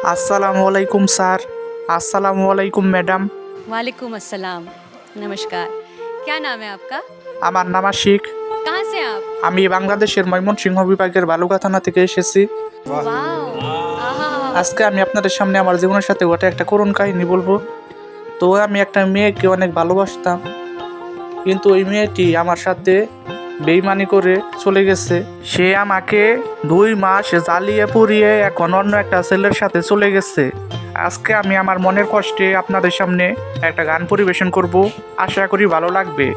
আসসালামু আলাইকুম স্যার আসসালামু আলাইকুম ম্যাডাম वालेकुम अस्सलाम नमस्कार क्या नाम है आपका আমার নাম আশিক कहाँ से हैं आप আমি বাংলাদেশের ময়মনসিংহ বিভাগের বালুকা থানা থেকে এসেছি वाओ आहा আজকে আমি আপনাদের সামনে আমার জীবনের সাথে ঘটে একটা করুণ কাহিনী বলবো তো আমি একটা মেয়েকে অনেক ভালোবাসতাম কিন্তু ওই মেয়েটি আমার সাথে বেইমানি করে চলে গেছে। সে আমাকে দুই মাস জ্বালিয়ে পুড়িয়ে এখন অন্য একটা ছেলের সাথে চলে গেছে। আজকে আমি আমার মনের কষ্টে আপনাদের সামনে একটা গান পরিবেশন করব। আশা করি ভালো লাগবে।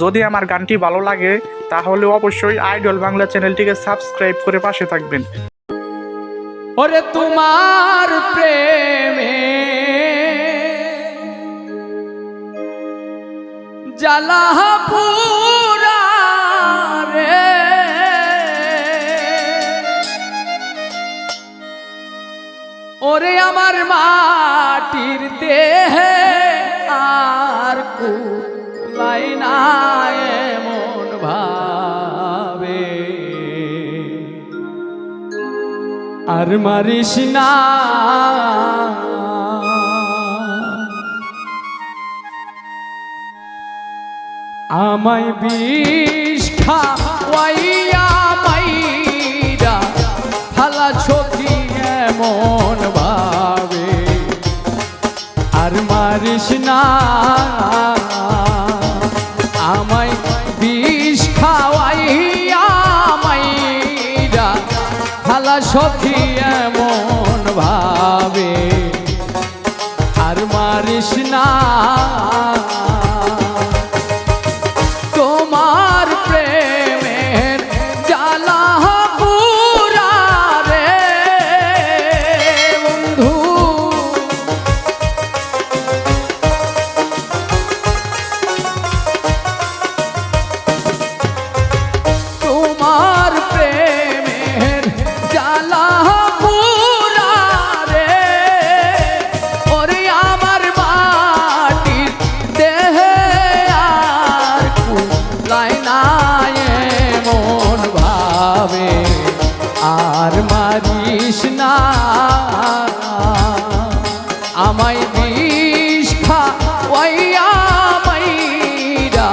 যদি আমার গানটি ভালো লাগে, তাহলে অবশ্যই আইডল বাংলা চ্যানেলটিকে সাবস্ক্রাইব করে পাশে থাকবেন। ওরে তোমার প্রেমে জ্বালা ওরে আমার মাটির দেহে আর কুলাই না এমন ভাবে। আর মারিস না। আমায় বিষ খাওয়াইয়া মাইরা, ফালা ছকি এমন মারিস না। আমায় বিষ খাওয়াইয়া মাইরা খালা সখী এমন আমায় বিষ খাওয়াইয়া মাইরা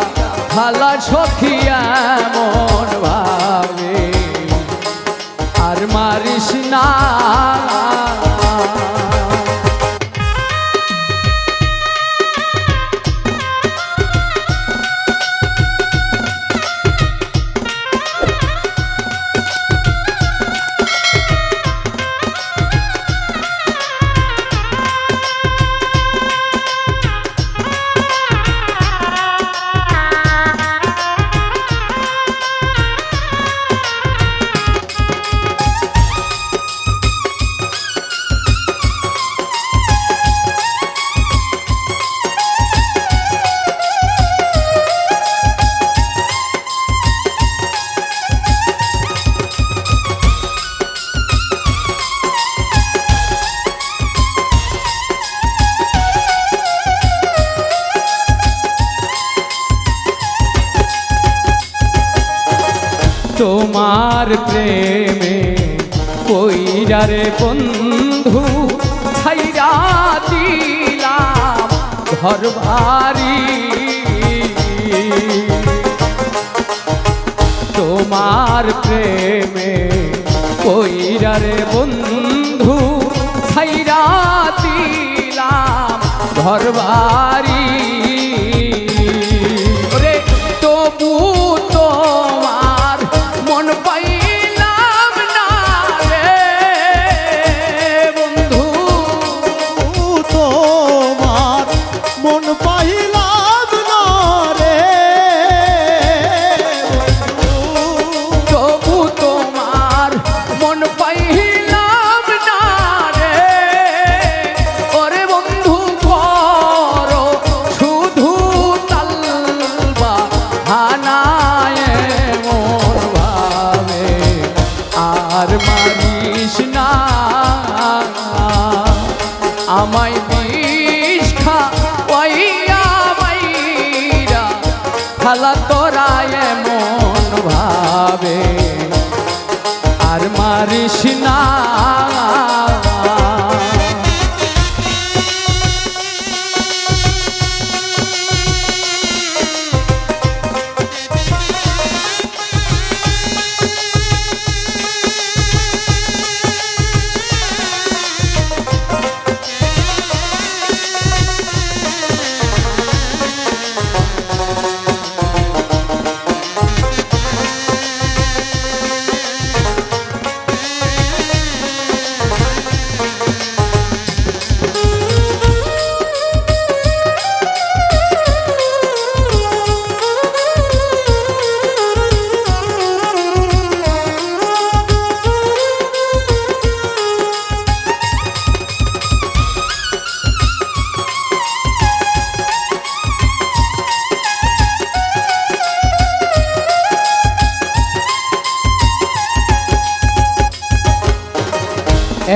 খালা সখিয়া মন ভাবে। আর মারিস না তোমার প্রেমে কইরারে বন্ধু, ছাইরা দিলাম ঘর বাড়ি। তোমার প্রেমে কইরারে বন্ধু, ছাইরা দিলাম ঘর বাড়ি।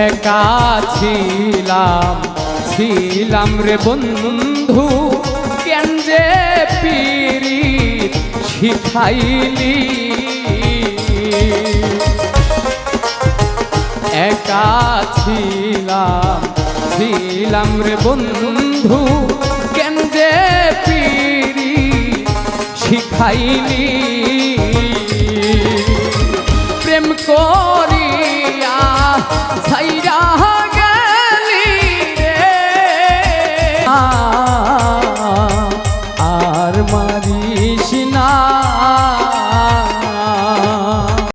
একা ছিলাম ছিলাম রে বন্ধু, কেন যে পিরি শিখাইলি? একা ছিলাম ছিলাম রে বন্ধু, কেন যে পিরি শিখাইলি? 才让